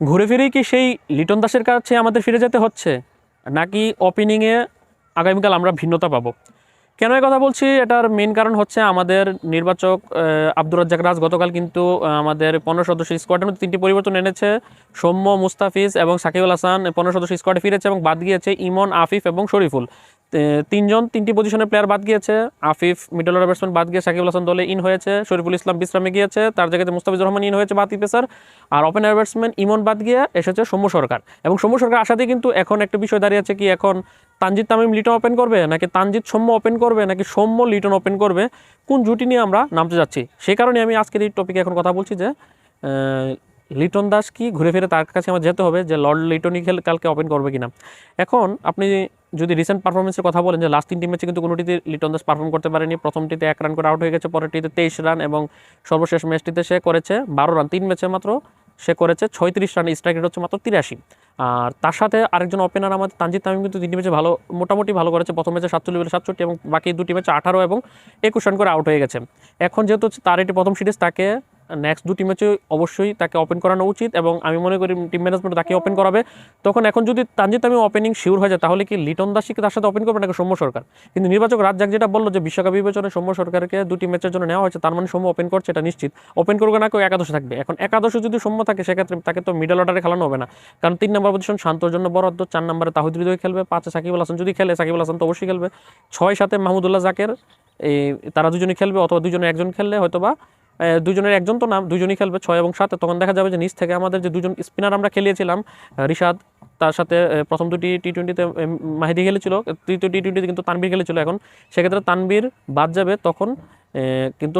ঘুরে ফিরেই কি সেই লিটন দাসের কাছে আমাদের ফিরে যেতে হচ্ছে? নাকি ওপেনিংয়ে আগামীকাল আমরা ভিন্নতা পাবো? কেন এই কথা বলছি? এটার মেন কারণ হচ্ছে আমাদের নির্বাচক আব্দুর রাজ্জাক রাজ গতকাল কিন্তু আমাদের পনেরো সদস্য স্কোয়াডের মধ্যে তিনটি পরিবর্তন এনেছে। সৌম্য, মুস্তাফিজ এবং সাকিবুল হাসান পনেরো সদস্য স্কোয়াডে ফিরেছে এবং বাদ গিয়েছে ইমন, আফিফ এবং শরীফুল। তিনজন, তিনটি পজিশনের প্লেয়ার বাদ গিয়েছে। আফিফ মিডল অর্ডার ব্যাটসম্যান বাদ গিয়ে সাকিব হাসান দলে ইন হয়েছে। শরীফুল ইসলাম বিশ্রামে গিয়েছে। তার জায়গাতে মুস্তাফিজুর রহমান ইন হয়েছে। বাতি পেসার আর ওপেনার ব্যাটসম্যান ইমন বাদ গিয়ে এসেছে সৌম্য সরকার। এবং সৌম্য সরকার আসাতে কিন্তু এখন একটা বিষয় দাঁড়িয়েছে কি, এখন তানজিদ তামিম লিটন ওপেন করবে? নাকি তানজিদ সৌম্য ওপেন করবে? নাকি সৌম্য লিটন ওপেন করবে? কোন জুটি নিয়ে আমরা নামতে যাচ্ছি? সেই কারণে আমি আজকের এই টপিকে এখন কথা বলছি যে লিটন দাস কি ঘুরে ফিরে তার কাছে আমার যেতে হবে যে লর্ড লিটনই খেল কালকে ওপেন করবে কিনা। এখন আপনি যদি রিসেন্ট পারফরমেন্সের কথা বলেন যে লাস্ট তিনটি ম্যাচে কিন্তু কোনোটিতে লিটন দাস পারফর্ম করতে পারেনি। প্রথমটিতে এক রান করে আউট হয়ে গেছে, পরেরটিতে তেইশ রান এবং সর্বশেষ ম্যাচটিতে সে করেছে বারো রান তিন ম্যাচে মাত্র সে করেছে ছয়ত্রিশ রান স্ট্রাইক রেট হচ্ছে মাত্র তিরাশি। আর তার সাথে আরেকজন ওপেনার আমাদের তানজিদ তামিম কিন্তু তিনটি ম্যাচে ভালো মোটামুটি ভালো করেছে। প্রথম ম্যাচে সাতচল্লিশ বলে সাতষট্টি এবং বাকি দুটি ম্যাচে আঠারো এবং একুশ রান করে আউট হয়ে গেছে। এখন যেহেতু তার এটি প্রথম সিরিজ তাকে নেক্সট দুটি ম্যাচে অবশ্যই তাকে ওপেন করানো উচিত এবং আমি মনে করি টিম ম্যানেজমেন্ট তাকে ওপেন করাবে। তখন এখন যদি তানজিদ আমি ওপেনিং শিওর হয়ে যায়, তাহলে কি লিটন দাসই কি তার সাথে ওপেন করবে নাকি সৌম্য সরকার? কিন্তু নির্বাচক রাজ্জাক যেটা বলল যে বিশ্বকাপ বিবেচনায় সৌম্য সরকারকে দুটি ম্যাচের জন্য নেওয়া হয়েছে, তার মানে সৌম্য ওপেন করছে, এটা নিশ্চিত। ওপেন করবে না কেউ, একাদশে থাকবে। এখন একাদশে যদি সৌম্য থাকে, সেক্ষেত্রে তাকে তো মিডল অর্ডারে খেলানো হবে না। কারণ তিন নম্বর পজিশন শান্তর জন্য বরাদ্দ, চার নম্বরে তাহিদ হৃদয় খেলবে, পাঁচে সাকিবুল হাসান যদি খেলে, সাকিবুল হাসান তো অবশ্যই খেলবে। ছয় সাথে মাহমুদুল্লাহ জাকের, এই তারা দুজনে খেলবে অথবা দুজনে একজন খেললে হয়তো বা দুজনের একজন তো নাম, দুজনই খেলবে ছয় এবং সাতে। তখন দেখা যাবে যে নিচ থেকে আমাদের যে দুজন স্পিনার আমরা খেলিয়েছিলাম রিশাদ, তার সাথে প্রথম দুটি টি টোয়েন্টিতে মাহিদি খেলেছিল, তৃতীয় টি টোয়েন্টিতে কিন্তু তানবির খেলেছিল এখন। সেক্ষেত্রে তানবির বাদ যাবে, তখন কিন্তু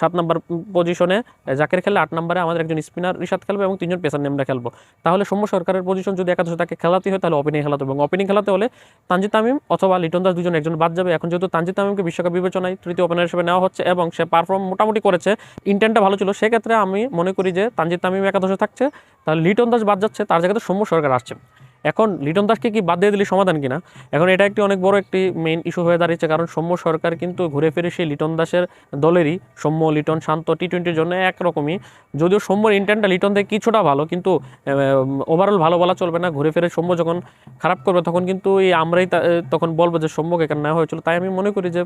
সাত নম্বর পজিশনে জাকের খেলে আট নম্বরে আমাদের একজন স্পিনার রিশাদ খেলবে এবং তিনজন পেসার নেমরা খেলব। তাহলে সৌম্য সরকারের পজিশন যদি একাদশে তাকে খেলাতে হয়, তাহলে ওপেনিং খেলাতে এবং ওপেনিং খেলাতে হলে তানজিদ তামিম অথবা লিটন দাস দুজন একজন বাদ যাবে। এখন যেহেতু তানজিদ তামিমকে বিশ্বকাপ বিবেচনায় তৃতীয় ওপেনার হিসেবে নেওয়া হচ্ছে এবং সে পারফর্ম মোটামুটি করেছে ইন্টেন্টটা ভালো ছিল, সেক্ষেত্রে আমি মনে করি যে তানজিদ তামিম একাদশে থাকছে, তাহলে লিটন দাস বাদ যাচ্ছে, তার জায়গাতে সৌম্য সরকার আসছে। এখন লিটন দাসকে কি বাদ দিয়ে দিলে সমাধান কিনা? এখন এটা একটি অনেক বড় একটি মেইন ইস্যু হয়ে দাঁড়িয়েছে, কারণ সৌম্য সরকার কিন্তু ঘুরে ফিরে সেই লিটন দাসের দলেরই সৌম্য, লিটন শান্ত টি টোয়েন্টির জন্য একরকমই। যদিও সৌম্যর ইন্টেন্টটা লিটন থেকে কিছুটা ভালো, কিন্তু ওভারঅল ভালো বলা চলবে না। ঘুরে ফিরে সৌম্য যখন খারাপ করবে, তখন কিন্তু এই আমরাই তখন বলব যে সৌম্যকে কেন নেওয়া হয়েছিল। তাই আমি মনে করি যে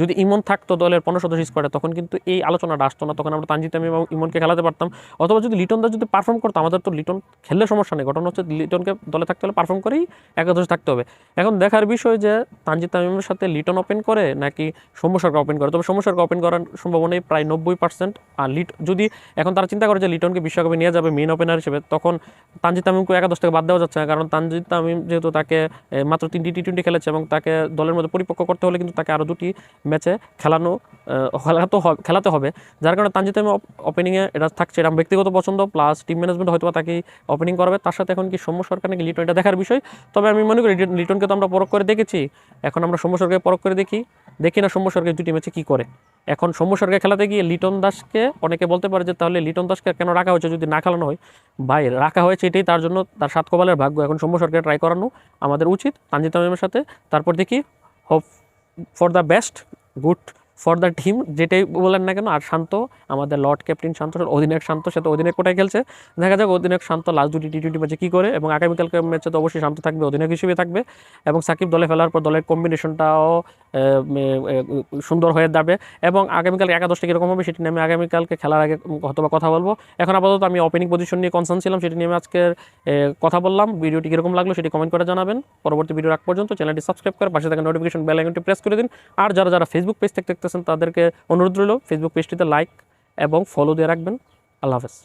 যদি ইমন থাকতো দলের পনেরো সদস্য স্কোয়াডে তখন কিন্তু এই আলোচনাটা আসতো না। তখন আমরা তানজিদ তামিম এবং ইমনকে খেলাতে পারতাম। অথবা যদি লিটন দাস যদি পারফর্ম করতো, আমাদের তো লিটন খেললে সমস্যা নেই। ঘটনা হচ্ছে লিটনকে দলে থাকতে হলে পারফর্ম করেই একাদশ থাকতে হবে। এখন দেখার বিষয় যে তানজিদ তামিমের সাথে লিটন ওপেন করে নাকি সৌম্য সরকার ওপেন করে? তবে সৌম্য সরকার ওপেন করার সম্ভাবনাই প্রায় নব্বই পার্সেন্ট আর লিট, যদি এখন তারা চিন্তা করে যে লিটনকে বিশ্বকাপে নিয়ে যাবে মেন ওপেনার হিসেবে, তখন তানজিদ তামিমকে একাদশ থেকে বাদ দেওয়া যাচ্ছে না। কারণ তানজিদ তামিম যেহেতু তাকে মাত্র তিনটি টি টোয়েন্টি খেলেছে এবং তাকে দলের মধ্যে পরিপক্ক করতে হলে কিন্তু তাকে আরও দুটি ম্যাচে খেলানো খেলাতে খেলাতে হবে। যার কারণে তানজিদ তামিম ওপেনিংয়ে এটা থাকছে, এটা ব্যক্তিগত পছন্দ প্লাস টিম ম্যানেজমেন্ট হয়তো তাকে ওপেনিং করাবে। তার সাথে এখন কি সৌম্য সরকার নাকি লিটন এটা দেখার বিষয়? তবে আমি মনে করি লিটনকে তো আমরা পরখ করে দেখেছি। এখন আমরা সৌম্য সরকারকে পরখ করে দেখি। দেখি না সৌম্য সরকার দুটি ম্যাচে কী করে। এখন সৌম্য সরকার খেলাতে গিয়ে লিটন দাসকে অনেকে বলতে পারে যে তাহলে লিটন দাসকে কেন রাখা হয়েছে যদি না খেলানো হয়? ভাই, রাখা হয়েছে এটাই তার জন্য তার সাত কপালের ভাগ্য। এখন সৌম্য সরকার ট্রাই করানো আমাদের উচিত, তানজিদ তামিমের সাথে। তারপর দেখি hope for the best good for the team যেটাই বলেন না কেন, আর শান্ত, আমাদের লর্ড ক্যাপ্টেন শান্ত অধিনায়ক শান্ত, সে তো অধিনায়ক কোটায় খেলছে। দেখা যাক অধিনায়ক শান্ত লাস্ট দুটি টি টোয়েন্টি ম্যাচে কী করে, এবং আগামীকালকে ম্যাচে তো অবশ্যই শান্ত থাকবে, অধিনায়ক হিসেবে থাকবে, এবং সাকিব দলে ফেলার পর দলের কম্বিনেশনটাও সুন্দর হয়ে যাবে, এবং আগামীকাল একাদশটা কীরকম হবে সেটি নিয়ে আমি আগামীকালকে খেলার আগে হয়তো কথা বলব। এখন আপাতত আমি ওপেনিং পজিশন নিয়ে কনসার্ন ছিলাম, সেটি নিয়ে আমি আজকের কথা বললাম। ভিডিওটি কীরকম লাগল সেটি কমেন্ট করে জানাবেন। পরবর্তী ভিডিও রাখ পর্যন্ত চ্যানেলটি সাবস্ক্রাইব করে পাশে থাকা নোটিফিকেশন বেল আইকনটি প্রেস করে দিন। আর যারা যারা ফেসবুক পেজ থেকে দেখতেছেন তাদেরকে অনুরোধ রইল ফেসবুক পেজটিতে লাইক এবং ফলো দিয়ে রাখবেন। আল্লাহ হাফেজ।